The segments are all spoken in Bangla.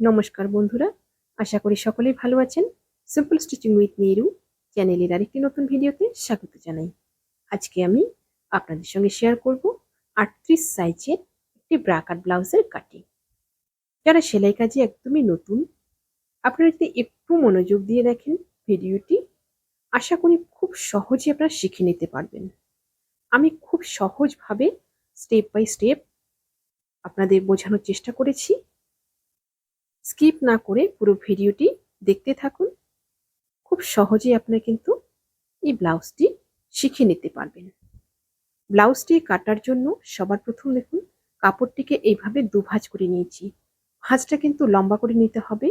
নমস্কার বন্ধুরা, আশা করি সকলেই ভালো আছেন। সিম্পল স্টিচিং উইথ নেহরু চ্যানেলের আরেকটি নতুন ভিডিওতে স্বাগত জানাই। আজকে আমি আপনাদের সঙ্গে শেয়ার করব আটত্রিশ সাইজের একটি ব্রাকাট ব্লাউজের কাটিং যারা সেলাই কাজে একদমই নতুন, আপনারা যদি একটু মনোযোগ দিয়ে দেখেন ভিডিওটি, আশা করি খুব সহজে আপনারা শিখে নিতে পারবেন। আমি খুব সহজভাবে স্টেপ বাই স্টেপ আপনাদের বোঝানোর চেষ্টা করেছি। স্কিপ না করে পুরো ভিডিওটি দেখতে থাকুন। খুব সহজেই আপনারা কিন্তু এই ব্লাউজটি শিখে নিতে পারবেন। ব্লাউজটি কাটার জন্য সবার প্রথম দেখুন, কাপড়টিকে এইভাবে দুভাজ করে নিয়েছি। ভাঁজটা কিন্তু লম্বা করে নিতে হবে।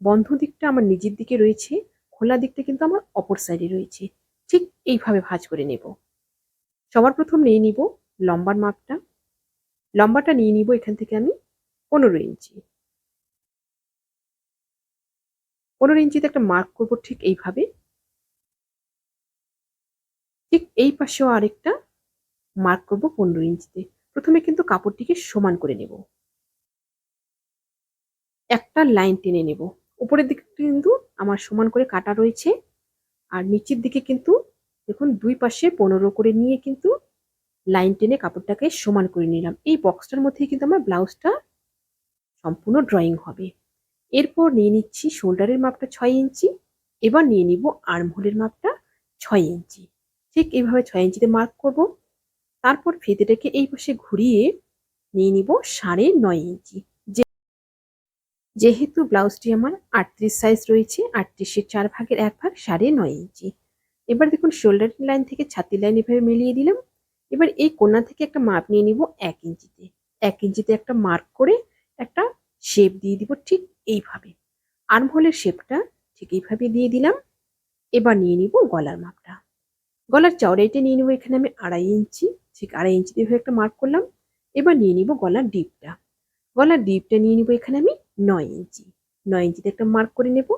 বন্ধ দিকটা আমার নিজের দিকে রয়েছে, খোলা দিকটা কিন্তু আমার অপর সাইডে রয়েছে। ঠিক এইভাবে ভাঁজ করে নেব। সবার প্রথম নিয়ে নিব লম্বার মাপটা। লম্বাটা নিয়ে নিব এখান থেকে আমি পনেরো ইঞ্চি। পনেরো ইঞ্চিতে একটা মার্ক করব ঠিক এইভাবে। ঠিক এই পাশেও আরেকটা মার্ক করব পনেরো ইঞ্চিতে। প্রথমে কিন্তু কাপড়টিকে সমান করে নেব। একটা লাইন টেনে নেব। উপরের দিকে কিন্তু আমার সমান করে কাটা রয়েছে। আর নিচের দিকে কিন্তু দেখুন দুই পাশে পনেরো করে নিয়ে কিন্তু লাইন টেনে কাপড়টাকে সমান করে নিলাম। এই বক্সটার মধ্যেই কিন্তু আমার ব্লাউজটা সম্পূর্ণ ড্রয়িং হবে। এরপর নিয়ে নিচ্ছি শোল্ডারের মাপটা ছয় ইঞ্চি, এবার নিয়ে নিব আর্মহোলের মাপটা ছয় ইঞ্চি। ঠিক এইভাবে ছয় ইঞ্চিতে মার্ক করব। তারপর ফিতেটাকে এই পাশে ঘুরিয়ে নিয়ে নিব সাড়ে নয় ইঞ্চি। যেহেতু ব্লাউজটি আমার আটত্রিশ সাইজ রয়েছে, আটত্রিশের চার ভাগের এক ভাগ সাড়ে নয় ইঞ্চি। এবার দেখুন শোল্ডার লাইন থেকে ছাতির লাইন এভাবে মিলিয়ে দিলাম। এবার এই কোনা থেকে একটা মাপ নিয়ে নিব এক ইঞ্চিতে। এক ইঞ্চিতে একটা মার্ক করে একটা শেপ দিয়ে দিব ঠিক এইভাবে। আর্মহোলের শেপটা ঠিক এইভাবে দিয়ে দিলাম। এবার নিয়ে নিব গলার মাপটা। গলার চওড়াইটা নিয়ে নিব এখানে আমি আড়াই ইঞ্চি, ঠিক আড়াই ইঞ্চি দিয়ে একটা মার্ক করলাম। এবার নিয়ে নিব গলার ডিপটা। গলার ডিপটা নিয়ে নিব এখানে আমি নয় ইঞ্চি। নয় ইঞ্চিতে একটা মার্ক করে নেব।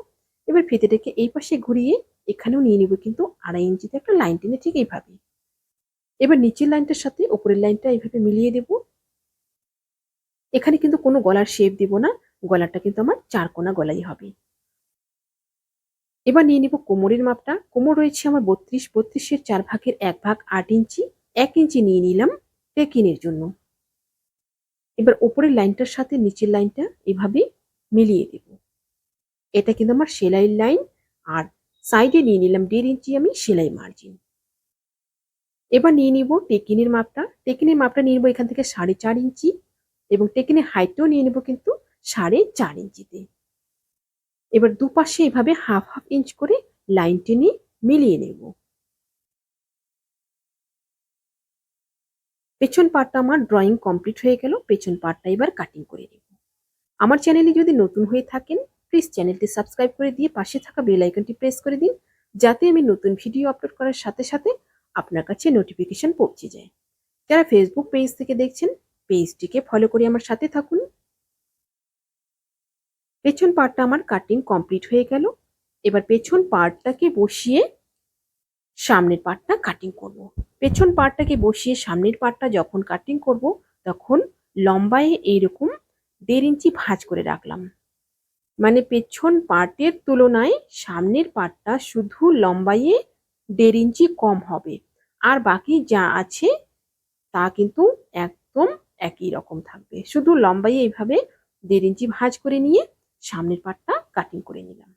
এবার ফিতেটাকে এই পাশে ঘুরিয়ে এখানেও নিয়ে নিব কিন্তু আড়াই ইঞ্চিতে একটা লাইন টেনে ঠিক এইভাবে। এবার নিচের লাইনটার সাথে উপরের লাইনটা এইভাবে মিলিয়ে দেব। এখানে কিন্তু কোনো গলার শেপ দিব না। গলাটা কিন্তু আমার চার কোনা গলাই হবে। এবার নিয়ে নিব কোমরের মাপটা। কোমর রয়েছে আমার বত্রিশ, বত্রিশের চার ভাগের এক ভাগ আট ইঞ্চি। এক ইঞ্চি নিয়ে নিলাম টেকিনের জন্য। এবার ওপরের লাইনটার সাথে নিচের লাইনটা এভাবে মিলিয়ে দেব। এটা কিন্তু আমার সেলাইয়ের লাইন। আর সাইডে নিয়ে নিলাম দেড় ইঞ্চি আমি সেলাই মার্জিন। এবার নিয়ে নিব টেকিনের মাপটা। টেকিনের মাপটা নিয়ে নেব এখান থেকে সাড়ে চার ইঞ্চি এবং টেকিনের হাইটটাও নিয়ে নেব কিন্তু সাড়ে চার ইঞ্চিতে। এবার দুপাশে এভাবে হাফ হাফ ইঞ্চ করে লাইন টেনে মিলিয়ে নেব। পেছন পার্টটা আমার ড্রয়িং কমপ্লিট হয়ে গেল, পেছন পার্টটা এবার কাটিং করে নেব। আমার চ্যানেলে যদি নতুন হয়ে থাকেন প্লিজ চ্যানেলটি সাবস্ক্রাইব করে দিয়ে পাশে থাকা বেল আইকনটি প্রেস করে দিন, যাতে আমি নতুন ভিডিও আপলোড করার সাথে সাথে আপনার কাছে নোটিফিকেশন পৌঁছে যায়। যারা ফেসবুক পেজ থেকে দেখছেন পেজটিকে ফলো করে আমার সাথে থাকুন। পেছন পার্টটা আমার কাটিং কমপ্লিট হয়ে গেল। এবার পেছন পার্টটাকে বসিয়ে সামনের পার্টটা কাটিং করব। পেছন পার্টটাকে বসিয়ে সামনের পার্টটা যখন কাটিং করব, তখন লম্বায় এইরকম দেড় ইঞ্চি ভাঁজ করে রাখলাম। মানে পেছন পার্টের তুলনায় সামনের পার্টটা শুধু লম্বাইয়ে দেড় ইঞ্চি কম হবে। আর বাকি যা আছে, তা কিন্তু একদম একই রকম থাকবে। শুধু লম্বাইয়ে এইভাবে দেড় ইঞ্চি ভাঁজ করে নিয়ে সামনের পাটটা কাটিং করে নিলাম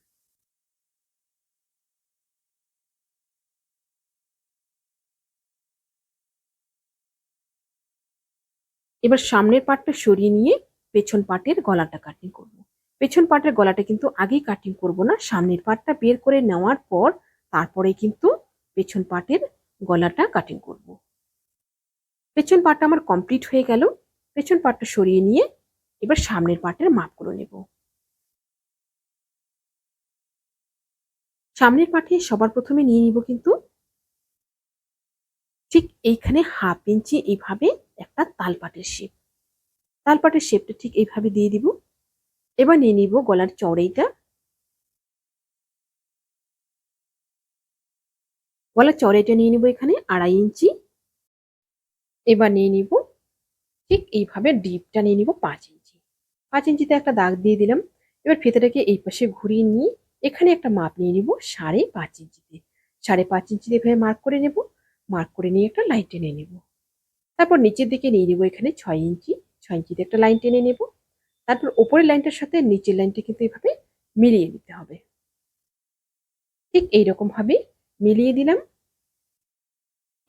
এবার সামনের পাটটা সরিয়ে নিয়ে পেছন পাটের গলাটা কাটিং করব। পেছন পাটের গলাটা কিন্তু আগেই কাটিং করব না, সামনের পাটটা বের করে নেওয়ার পর তারপরে কিন্তু পেছন পাটের গলাটা কাটিং করব। পেছন পাটটা আমার কমপ্লিট হয়ে গেল, পেছন পাটটা সরিয়ে নিয়ে এবার সামনের পাটের মাপগুলো নেব সামনের পাঠে সবার প্রথমে নিয়ে নিব কিন্তু। ঠিক এইখানে হাফ ইঞ্চি এইভাবে একটা তালপাটের শেপ তালপাটের শেপটা ঠিক এইভাবে দিয়ে দিব। এবার নিয়ে নিব গলার চড়াইটা গলার চড়াইটা নিয়ে নিব এখানে আড়াই ইঞ্চি। এবার নিয়ে নিব ঠিক এইভাবে ডিপটা নিয়ে নিব পাঁচ ইঞ্চি। পাঁচ ইঞ্চিতে একটা দাগ দিয়ে দিলাম। এবার ফিতেটাকে এই পাশে ঘুরিয়ে নিয়ে এখানে একটা মাপ নিয়ে নিব, সাড়ে পাঁচ ইঞ্চিতে। সাড়ে পাঁচ ইঞ্চিতে এভাবে মার্ক করে নেব মার্ক করে নিয়ে একটা লাইন টেনে নেব। তারপর নিচের দিকে নিয়ে নেব এখানে ছয় ইঞ্চি, ছয় ইঞ্চিতে একটা লাইন টেনে নেব। তারপর ওপরের লাইনটার সাথে নিচের লাইনটা কিন্তু এভাবে মিলিয়ে নিতে হবে। ঠিক এইরকম ভাবে মিলিয়ে দিলাম।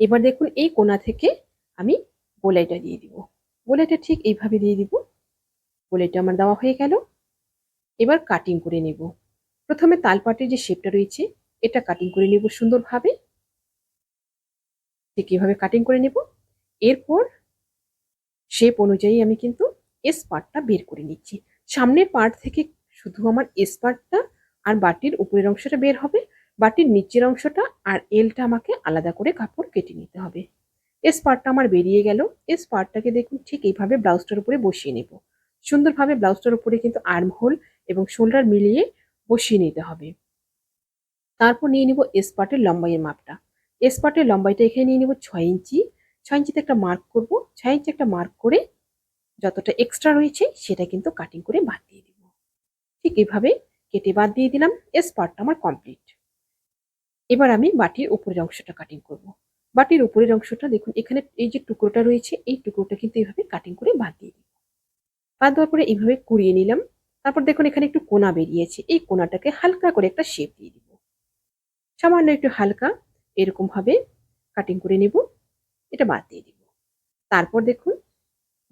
এবার দেখুন এই কোনা থেকে আমি গোলাইটা দিয়ে দিব। গোলাইটা ঠিক এইভাবে দিয়ে দিব। গোলাইটা আমার দেওয়া হয়ে গেল। এবার কাটিং করে নেব। প্রথমে তালপাটের যে শেপটা রয়েছে, এটা কাটিং করে নেব সুন্দরভাবে। ঠিক এভাবে কাটিং করে নেব। এরপর শেপ অনুযায়ী আমি কিন্তু এস পার্টটা বের করে নিচ্ছি। সামনের পার্ট থেকে শুধু আমার এস পার্টটা আর বাটির উপরের অংশটা বের হবে। বাটির নিচের অংশটা আর এলটা আমাকে আলাদা করে কাপড় কেটে নিতে হবে। এস পার্টটা আমার বেরিয়ে গেল। এস পার্টটাকে দেখুন, ঠিক এইভাবে ব্লাউজটার উপরে বসিয়ে নেব। সুন্দরভাবে ব্লাউজটার উপরে কিন্তু আর্ম হোল এবং শোল্ডার মিলিয়ে বসিয়ে নিতে হবে। তারপর নিয়ে নিব এস পার্টের লম্বাইয়ের মাপটা। এস পার্টের লম্বাইটা এখানে নিয়ে নিব ছয় ইঞ্চি। ছয় ইঞ্চিতে একটা মার্ক করব। ছয় ইঞ্চি একটা মার্ক করে যতটা এক্সট্রা রয়েছে সেটা কিন্তু কাটিং করে বাদ দিয়ে দিব। ঠিক এভাবে কেটে বাদ দিয়ে দিলাম। এস পার্টটা আমার কমপ্লিট এবার আমি বাটির উপরের অংশটা কাটিং করব। বাটির উপরের অংশটা দেখুন, এখানে এই যে টুকরোটা রয়েছে, এই টুকরোটা কিন্তু এইভাবে কাটিং করে বাদ দিয়ে দিব। বাদ দেওয়ার পরে এইভাবে কুড়িয়ে নিলাম। তারপর দেখুন এখানে একটু কোনা বেরিয়েছে। এই কোনাটাকে হালকা করে একটা শেপ দিয়ে দিব। সামান্য একটু হালকা এরকমভাবে কাটিং করে নেব। এটা বাদ দিয়ে দিব। তারপর দেখুন,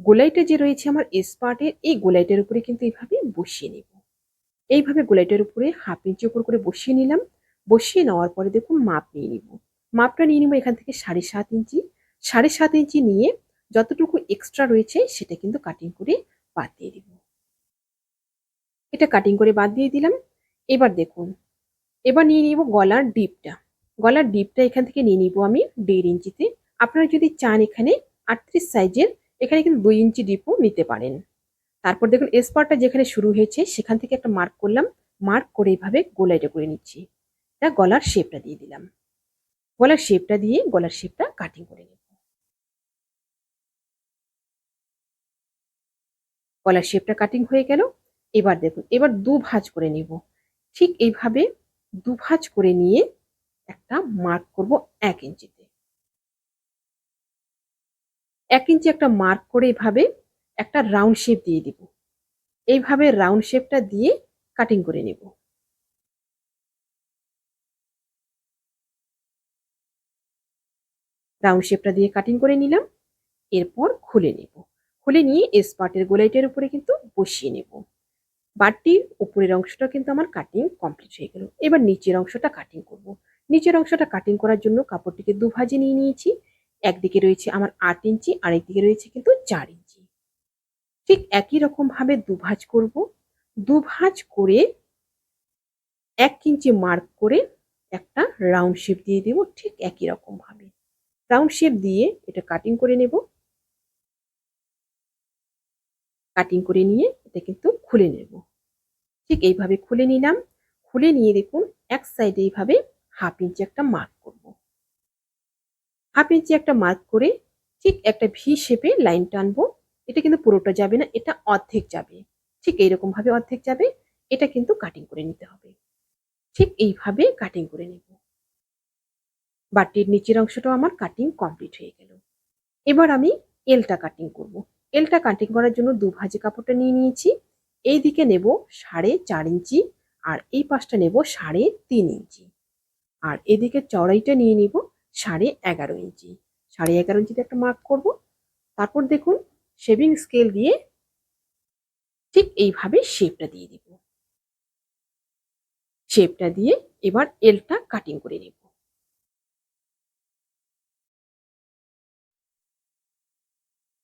গোলাইটা যে রয়েছে আমার এস পার্টের এই গোলাইটার উপরে কিন্তু এইভাবে বসিয়ে নেব। এইভাবে গোলাইটার উপরে হাফ ইঞ্চি উপর করে বসিয়ে নিলাম। বসিয়ে নেওয়ার পরে দেখুন মাপ নিয়ে নিব। মাপটা নিয়ে নিব এখান থেকে সাড়ে সাত ইঞ্চি সাড়ে সাত ইঞ্চি নিয়ে যতটুকু এক্সট্রা রয়েছে সেটা কিন্তু কাটিং করে বাদ দিয়ে দিব। এটা কাটিং করে বাদ দিয়ে দিলাম। এবার দেখুন, এবার নিয়ে নিব গলার ডিপটা। গলার ডিপটা এখান থেকে নিয়ে নিব আমি দেড় ইঞ্চিতে। আপনারা যদি চান এখানে আটত্রিশ সাইজের, এখানে কিন্তু দুই ইঞ্চি ডিপও নিতে পারেন। তারপর দেখুন এসপারটা যেখানে শুরু হয়েছে, সেখান থেকে একটা মার্ক করলাম। মার্ক করে এইভাবে গোলাইটা করে নিচ্ছি। এটা গলার শেপটা দিয়ে দিলাম। গলার শেপটা দিয়ে গলার শেপটা কাটিং করে নেব। গলার শেপটা কাটিং হয়ে গেল। এবার দেখুন, এবার দু ভাঁজ করে নেব। ঠিক এইভাবে দু ভাঁজ করে নিয়ে একটা মার্ক করব এক ইঞ্চিতে। এক ইঞ্চি একটা মার্ক করে এভাবে একটা রাউন্ড শেপ দিয়ে দিব। এইভাবে রাউন্ড শেপটা দিয়ে কাটিং করে নেব। রাউন্ড শেপটা দিয়ে কাটিং করে নিলাম। এরপর খুলে নেব। খুলে নিয়ে এস পার্টের গোলাইটের উপরে কিন্তু বসিয়ে নেব। বাটির উপরের অংশটা কিন্তু আমার কাটিং কমপ্লিট হয়ে গেল। এবার নিচের অংশটা কাটিং করব। নিচের অংশটা কাটিং করার জন্য কাপড়টিকে দুভাজে নিয়ে নিয়েছি। একদিকে রয়েছে আমার আট ইঞ্চি, আরেকদিকে রয়েছে কিন্তু চার ইঞ্চি। ঠিক একই রকম ভাবে দুভাজ করব। দুভাজ করে এক ইঞ্চি মার্ক করে একটা রাউন্ড শেপ দিয়ে দেব ঠিক একই রকম ভাবে রাউন্ড শেপ দিয়ে এটা কাটিং করে নেব। কাটিং করে নিয়ে এটা কিন্তু খুলে নেব। ঠিক এইভাবে খুলে নিলাম। খুলে নিয়ে দেখুন, এক সাইডে এইভাবে হাফ ইঞ্চি একটা মার্ক করব। হাফ ইঞ্চি একটা মার্ক করে ঠিক একটা ভি শেপে লাইন টানবো। এটা কিন্তু পুরোটা যাবে না, এটা অর্ধেক যাবে। ঠিক এইরকম ভাবে অর্ধেক যাবে, এটা কিন্তু কাটিং করে নিতে হবে। ঠিক এইভাবে কাটিং করে নেব। বাটির নিচের অংশটাও আমার কাটিং কমপ্লিট হয়ে গেল। এবার আমি এলটা কাটিং করব। এলটা কাটিং করার জন্য দু ভাজি কাপড়টা নিয়ে নিয়েছি। এই দিকে নেব সাড়ে চার ইঞ্চি আর এই পাশটা নেব সাড়ে তিন ইঞ্চি। আর এদিকে চড়াইটা নিয়ে নিব সাড়ে এগারো ইঞ্চি। সাড়ে এগারো ইঞ্চিতে একটা মার্ক করব। তারপর দেখুন শেভিং স্কেল দিয়ে ঠিক এইভাবে শেপটা দিয়ে দিব। শেপটা দিয়ে এবার এলটা কাটিং করে নেব।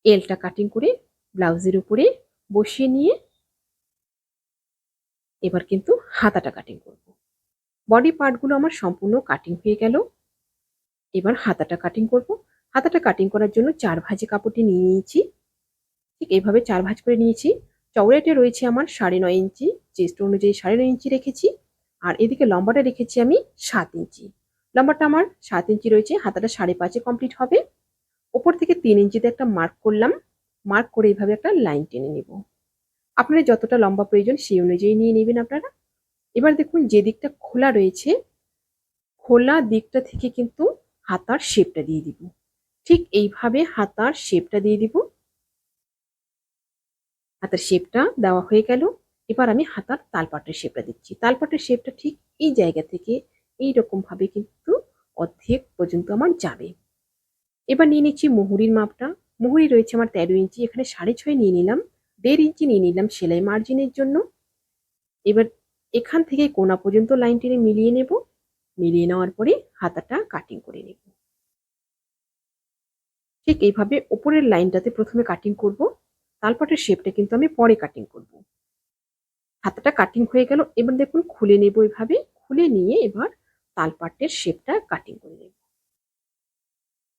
এলটা কাটিং করে ব্লাউজের উপরে বসিয়ে নিয়ে এবার কিন্তু হাতাটা কাটিং করব। বডি পার্টগুলো আমার সম্পূর্ণ কাটিং হয়ে গেল। এবার হাতাটা কাটিং করব। হাতাটা কাটিং করার জন্য চার ভাজি কাপড়টি নিয়ে নিয়েছি। ঠিক এইভাবে চার ভাজ করে নিয়েছি। চওড়াটা রয়েছে আমার সাড়ে নয় ইঞ্চি। চেস্ট অনুযায়ী সাড়ে নয় ইঞ্চি রেখেছি। আর এদিকে লম্বাটা রেখেছি আমি সাত ইঞ্চি। লম্বাটা আমার সাত ইঞ্চি রয়েছে। হাতাটা সাড়ে পাঁচে কমপ্লিট হবে। ওপর থেকে তিন ইঞ্চিতে একটা মার্ক করলাম মার্ক করে এইভাবে একটা লাইন টেনে নেব। আপনার যতটা লম্বা প্রয়োজন সেই অনুযায়ী নিয়ে নেবেন আপনারা। এবার দেখুন যে দিকটা খোলা রয়েছে, খোলা দিকটা থেকে কিন্তু হাতার শেপটা দিয়ে দিব। ঠিক এইভাবে হাতার শেপটা দিয়ে দিব। হাতার শেপটা দেওয়া হয়ে গেল। এবার আমি হাতার তালপাটের শেপটা দিচ্ছি। তালপাটের শেপটা ঠিক এই জায়গা থেকে এই ভাবে কিন্তু অর্ধেক পর্যন্ত আমার যাবে। এবার নিয়ে নিচ্ছি মুহুরির মাপটা। মুহুরি রয়েছে আমার তেরো ইঞ্চি, এখানে সাড়ে ছয় নিয়ে নিলাম, দেড় ইঞ্চি নিয়ে নিলাম সেলাই মার্জিনের জন্য। এবার এখান থেকে কোনা পর্যন্ত লাইন টেনে মিলিয়ে নেব, মিলিয়ে নেওয়ার পরে হাতাটা কাটিং করে নেব। ঠিক এইভাবে ওপরের লাইনটাতে প্রথমে কাটিং করব তালপাটের শেপটা কিন্তু আমি পরে কাটিং করব। হাতাটা কাটিং হয়ে গেল, এবার দেখুন খুলে নেব এভাবে খুলে নিয়ে এবার তালপাটের শেপটা কাটিং করে নেব।